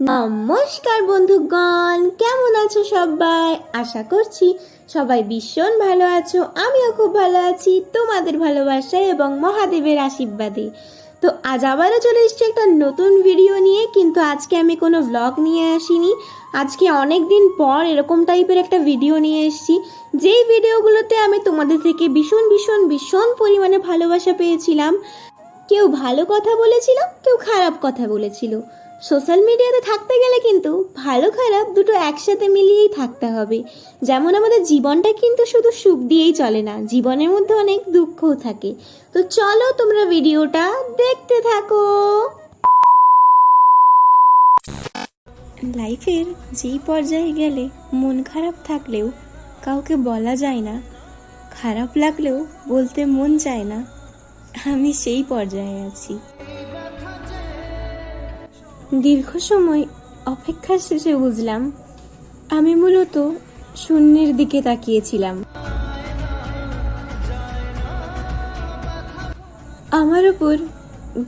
নমস্কার বন্ধুগণ, কেমন আছো সবাই? আশা করছি সবাই ভীষণ ভালো আছো। আমিও খুব ভালো আছি, তোমাদের ভালোবাসায় এবং মহাদেবের আশীর্বাদে। তো আজ আবারও চলে এসেছি একটা নতুন ভিডিও নিয়ে, কিন্তু আজকে আমি কোনো ব্লগ নিয়ে আসিনি। আজকে অনেক দিন পর এরকম টাইপের একটা ভিডিও নিয়ে এসেছি। যেই ভিডিওগুলোতে আমি তোমাদের থেকে ভীষণ ভীষণ ভীষণ পরিমাণে ভালোবাসা পেয়েছিলাম, কেউ ভালো কথা বলেছিল, কেউ খারাপ কথা বলেছিল। সোশ্যাল মিডিয়াতে থাকতে গেলে কিন্তু ভালো খারাপ দুটো একসাথে মিলিয়েই থাকতে হবে। যেমন আমাদের জীবনটা কিন্তু শুধু সুখ দিয়েই চলে না, জীবনের মধ্যে অনেক দুঃখও থাকে। তো চলো তোমরা ভিডিওটা দেখতে থাকো। লাইফের যেই পর্যায়ে গেলে মন খারাপ থাকলেও কাউকে বলা যায় না, খারাপ লাগলেও বলতে মন চায় না, আমি সেই পর্যায়ে আছি। দীর্ঘ সময় অপেক্ষার শেষে বুঝলাম, আমি মূলত শূন্যের দিকে তাকিয়েছিলাম। আমার ওপর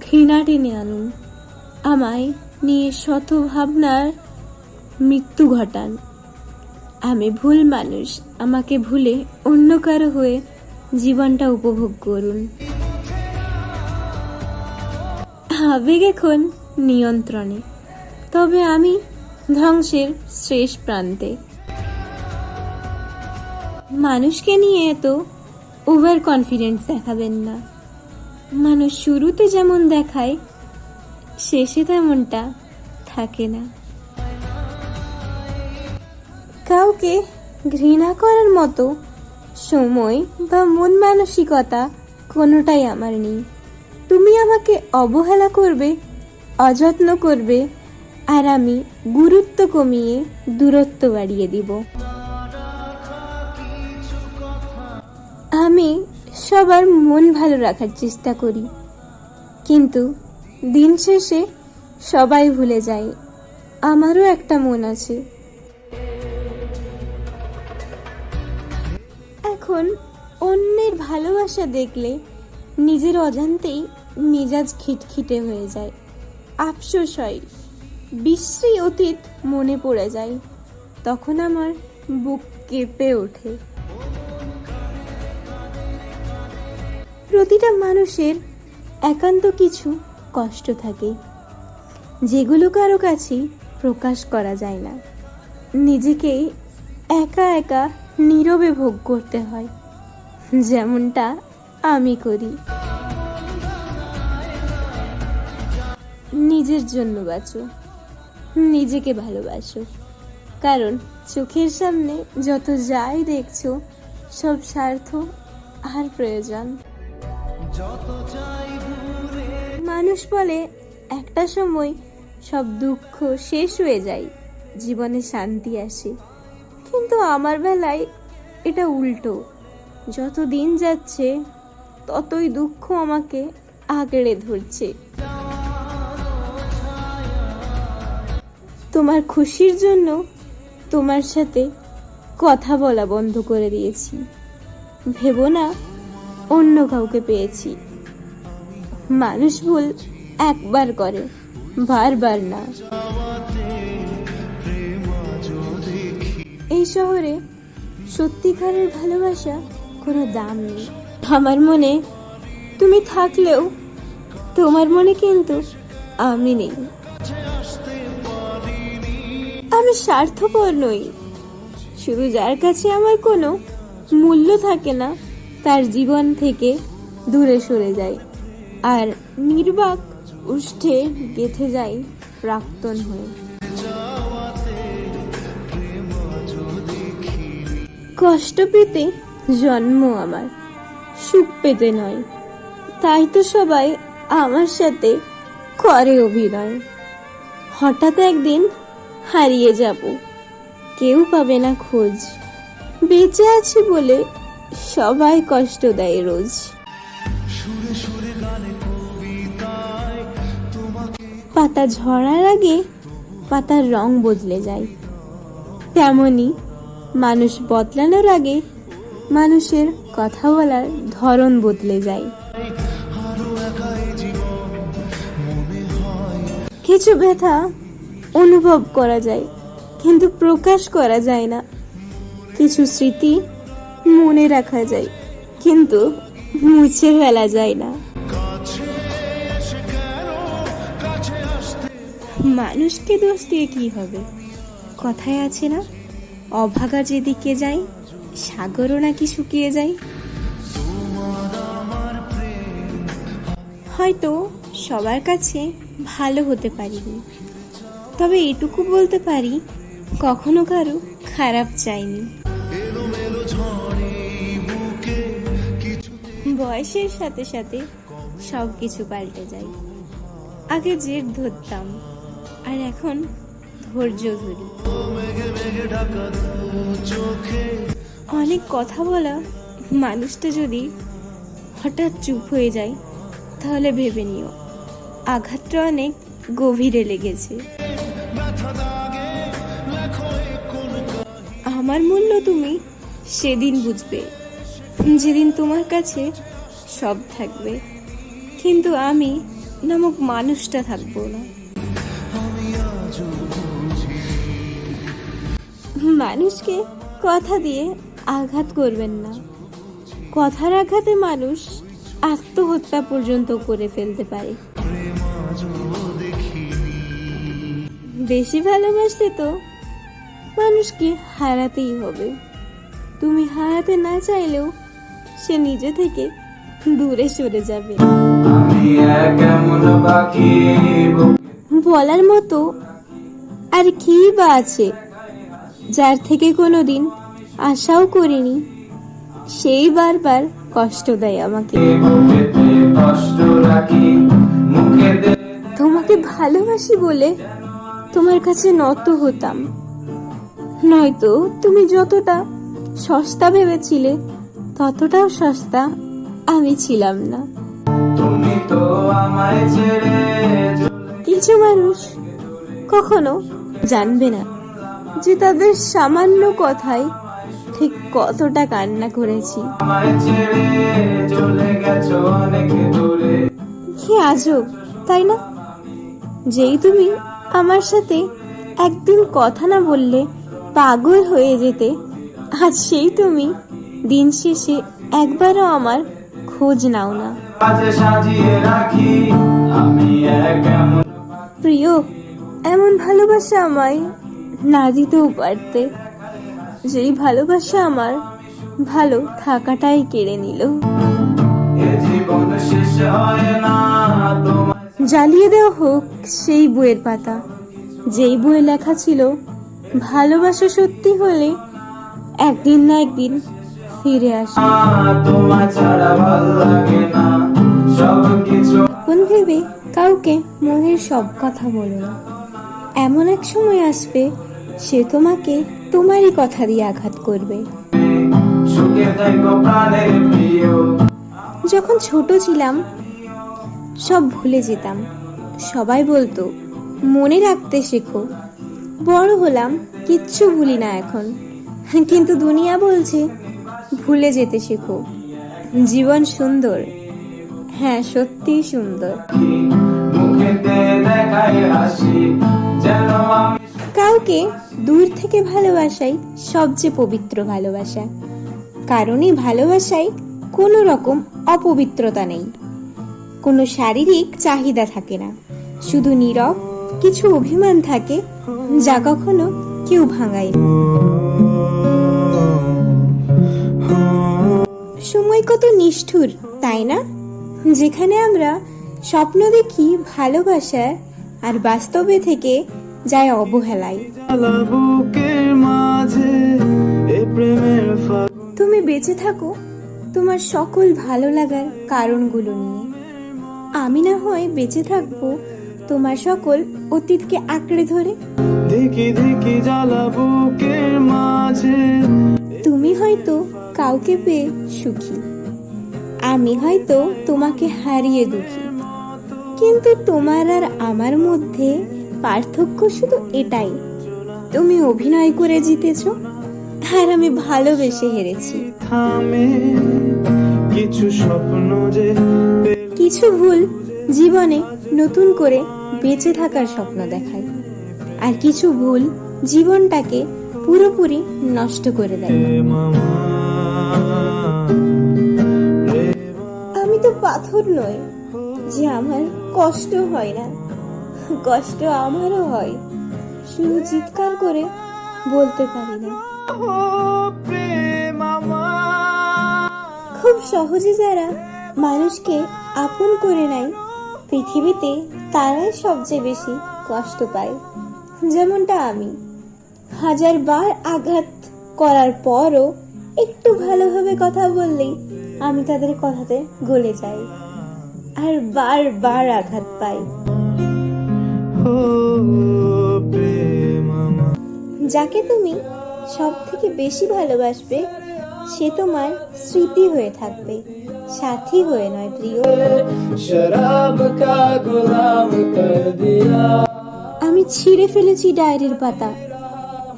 ঘৃণা টেনে আনুন, আমায় নিয়ে শত ভাবনার মৃত্যু ঘটান। আমি ভুল মানুষ, আমাকে ভুলে অন্য কারও হয়ে জীবনটা উপভোগ করুন। আবেগ এখন নিয়ন্ত্রণে। তবে আমি ধ্বংসের শেষ প্রান্তে। মানুষকে নিয়ে এত ওভার কনফিডেন্স দেখাবেন না। মানুষ শুরুতে যেমন দেখায়, শেষে তেমনটা থাকে না। কাউকে ঘৃণা করার মতো সময় বা মন মানসিকতা কোনোটাই আমার নেই। তুমি আমাকে অবহেলা করবে অযত্ন করবে আর আমি গুরুত্ব কমিয়ে দূরত্ব বাড়িয়ে দিব। আমি সবার মন ভালো রাখার চেষ্টা করি। কিন্তু দিন শেষে সবাই ভুলে যায়, আমারও একটা মন আছে। এখন অন্যের ভালোবাসা দেখলে নিজের অজান্তেই মেজাজ খিটখিটে হয়ে যায়। আফসোস হয় বিশ্রী অতীত মনে পড়ে যায়। তখন আমার বুক কেঁপে ওঠে। প্রতিটা মানুষের একান্ত কিছু কষ্ট থাকে। যেগুলো কারও কাছেই প্রকাশ করা যায় না। নিজেকেই একা একা নীরবে ভোগ করতে হয়। যেমনটা আমি করি। নিজের জন্য বাঁচো। নিজেকে ভালোবাসো। কারণ চোখের সামনে যত যাই দেখছ সব স্বার্থ আর প্রয়োজন। মানুষ বলে একটা সময় সব দুঃখ শেষ হয়ে যায় জীবনে শান্তি আসে। কিন্তু আমার বেলায় এটা উল্টো। যত দিন যাচ্ছে ততই দুঃখ আমাকে আগড়ে ধরছে। তোমার খুশির জন্য তোমার সাথে কথা বলা বন্ধ করে দিয়েছি। ভেবো না, অন্য কাউকে পেয়েছি। মানুষ ভুল একবার করে, বারবার না। এই শহরে সত্যিকারের ভালোবাসা কোনো দাম নেই। আমার মনে তুমি থাকলেও, তোমার মনে কিন্তু আমি নেই। আমি স্বার্থপর নই। শুধু যার কাছে আমার কোনো মূল্য থাকে না, তার জীবন থেকে দূরে সরে যায় আর নির্বাক উষ্ঠে গেথে যায় প্রাক্তন হয়ে। কষ্ট পেতে জন্ম আমার, সুখ পেতে নয়। তাই তো সবাই আমার সাথে করে অভিনয়। হঠাৎ একদিন হারিয়ে যাব। কেউ পাবে না খোঁজ। বেঁচে আছি বলে সবাই কষ্ট দেয় রোজ। পাতা ঝরার আগে পাতার রং বদলে যায়। তেমনি মানুষ বদলানোর আগে মানুষের কথা বলার ধরন বদলে যায়। কিছু ব্যথা অনুভব করা যায়, কিন্তু প্রকাশ করা যায় না। কিছু স্মৃতি মনে রাখা যায়, কিন্তু মুছে ফেলা যায় না। মানুষকে দোষ দিয়ে কি হবে? কথায় আছে না, অভাগা যেদিকে যায়, সাগরও নাকি শুকিয়ে যায়। হয়তো সবার কাছে ভালো হতে পারিনি। তবে এটুকু বলতে পারি, কখনো কারও খারাপ চাইনি। বয়সের সাথে সাথে সব কিছু পাল্টে যায়। আগে জেদ ধরতাম, আর এখন ধৈর্য ধরি। অনেক কথা বলা মানুষটা যদি হঠাৎ চুপ হয়ে যায়, তাহলে ভেবে নিও, আঘাতটা অনেক গভীরে লেগেছে। আমার মূল্য তুমি সেদিন বুঝবে, যেদিন তোমার কাছে সব থাকবে। কিন্তু আমি নামক মানুষটা থাকব না। মানুষকে কথা দিয়ে আঘাত করবেন না। কথার আঘাতে মানুষ আত্মহত্যা পর্যন্ত করে ফেলতে পারে। বেশি ভালোবাসলে তো মানুষকে হারাতেই হবে। তুমি হারাতে না চাইলেও সে নিজে থেকে দূরে সরে যাবে। বলার মতো আর কি বা আছে যার থেকে কোনোদিন আশাও করিনি সেই বারবার কষ্ট দেয় আমাকে। তোমাকে ভালোবাসি বলে তোমার কাছে নত হতাম। নয়তো তুমি যতটা সস্তা ভেবেছিলে ততটাও সস্তা আমি ছিলাম না। তুমি তো আমায় ছেড়ে কিছু মানুষ কখনো জানবে না যে তাদের সামান্য কথায় ঠিক কতটা কান্না করেছি। কি আজব তাই না? যেই তুমি আমার সাথে একদিন কথা না বললে পাগল হয়ে যেতে। আজ সেই তুমি দিন শেষে একবারও আমার খোঁজ নাও না। প্রিয় এমন ভালোবাসা আমায় না দিতেও পারতে। যেই ভালোবাসা আমার ভালো থাকাটাই কেড়ে নিল। এ জীবন শেষ হয় না জ্বালিয়ে দেওয়া হোক সেই বইয়ের পাতা। যেই বইয়ে লেখা ছিল ভালোবাসা সত্যি হলে একদিন না একদিন ফিরে আসে। কোন ভেবে কাউকে মনের সব কথা বলো না। এমন এক সময় আসবে সে তোমাকে তোমারই কথা দিয়ে আঘাত করবে। যখন ছোট ছিলাম সব ভুলে যেতাম। সবাই বলতো, মনে রাখতে শেখো। বড় হলাম, কিচ্ছু ভুলি না এখন। কিন্তু দুনিয়া বলছে, ভুলে যেতে শেখো। জীবন সুন্দর। হ্যাঁ সত্যিই সুন্দর। কাউকে দূর থেকে ভালোবাসাই সবচেয়ে পবিত্র ভালোবাসা। কারণই ভালোবাসায় কোনো রকম অপবিত্রতা নেই। কোনো শারীরিক চাহিদা থাকে না। শুধু নীরব, কিছু অভিমান থাকে, যা কখনো কেউ ভাঙায় সময় কত নিষ্ঠুর, তাই না? যেখানে আমরা স্বপ্ন দেখি ভালোবাসা আর বাস্তবে থেকে যায় অবহেলায়। তুমি বেঁচে থাকো, তোমার সকল ভালো লাগার কারণগুলো নিয়ে। আমি না হয় বেঁচে থাকব। তোমার সকল অতীতকে আঁকড়ে ধরে। দেখি দেখি বুকের মাঝে। তুমি হয়তো কাউকে পেয়ে সুখী। আমি হয়তো তোমাকে হারিয়ে দুঃখী। কিন্তু তোমার আর আমার মধ্যে পার্থক্য শুধু এটাই। তুমি অভিনয় করে জিতেছ আর আমি ভালোবেসে হেরেছি। কিছু স্বপ্ন যে কিছু ভুল জীবনে নতুন করে বেঁচে থাকার স্বপ্ন দেখায়। আর কিছু ভুল জীবনটাকে পুরোপুরি নষ্ট করে দেয়। আমি তো পাথর নই যে আমার কষ্ট হয় না। কষ্ট আমারও হয় শুধু চিৎকার করে বলতে পারি না। খুব সহজে যারা মানুষকে আপন করে নেয় পৃথিবীতে তারাই সবচেয়ে বেশি কষ্ট পায়। যেমনটা আমি। হাজার বার আঘাত করার পরও একটু ভালোভাবে কথা বললেই আমি তাদের কথাতে গলে যাই আর বারবার আঘাত পাই। যাকে তুমি সব থেকে বেশি ভালোবাসবে, সে তোমার স্মৃতি হয়ে থাকবে। সাথী হয়ে নয় প্রিয়। আমি ছিঁড়ে ফেলেছি ডায়েরির পাতা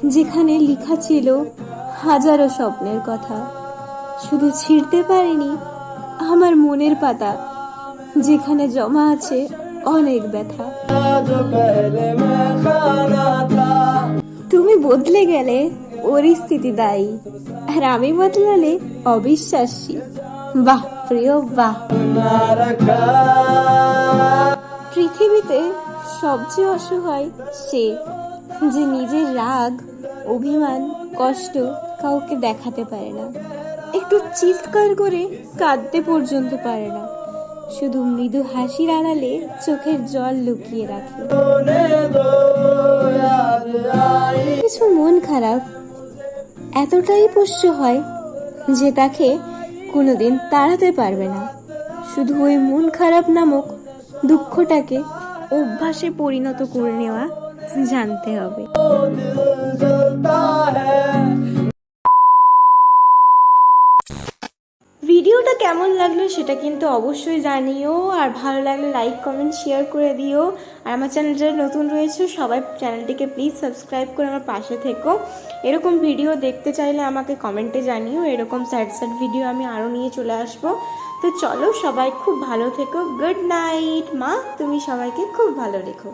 যেখানে লেখা ছিল হাজারো স্বপ্নের কথা। শুধু ছিঁড়তে পারিনি আমার মনের পাতা যেখানে জমা আছে অনেক ব্যথা। তুমি বদলে গেলে পরিস্থিতি দায়ী আর আমি বদলালে অবিশ্বাসী। বাহ! প্রিয় পৃথিবীতে সবচেয়ে অসহায় সে, যে নিজের রাগ, অভিমান, কষ্ট কাউকে দেখাতে পারে না। একটু চিৎকার করে কাঁদতে পর্যন্ত পারে না। শুধু মৃদু হাসির আড়ালে চোখের জল লুকিয়ে রাখে। কিছু মন খারাপ এতটাই পোষ্য হয় যে তাকে কোনোদিন তাড়াতে পারবে না। শুধু ওই মন খারাপ নামক দুঃখটাকে অভ্যাসে পরিণত করে নেওয়া জানতে হবে। কেমন লাগল সেটা কিন্তু অবশ্যই জানিও, আর ভালো লাগলে লাইক কমেন্ট শেয়ার করে দিও। আর আমার চ্যানেলটা নতুন রয়েছে, সবাই চ্যানেলটিকে প্লিজ সাবস্ক্রাইব করে আমার পাশে থেকো। এরকম ভিডিও দেখতে চাইলে আমাকে কমেন্টে জানিও। এরকম স্যাড স্যাড ভিডিও আমি আরও নিয়ে চলে আসব। তো চলো সবাই খুব ভালো থেকো। গুড নাইট মা। তুমি সবাইকে খুব ভালো রেখো।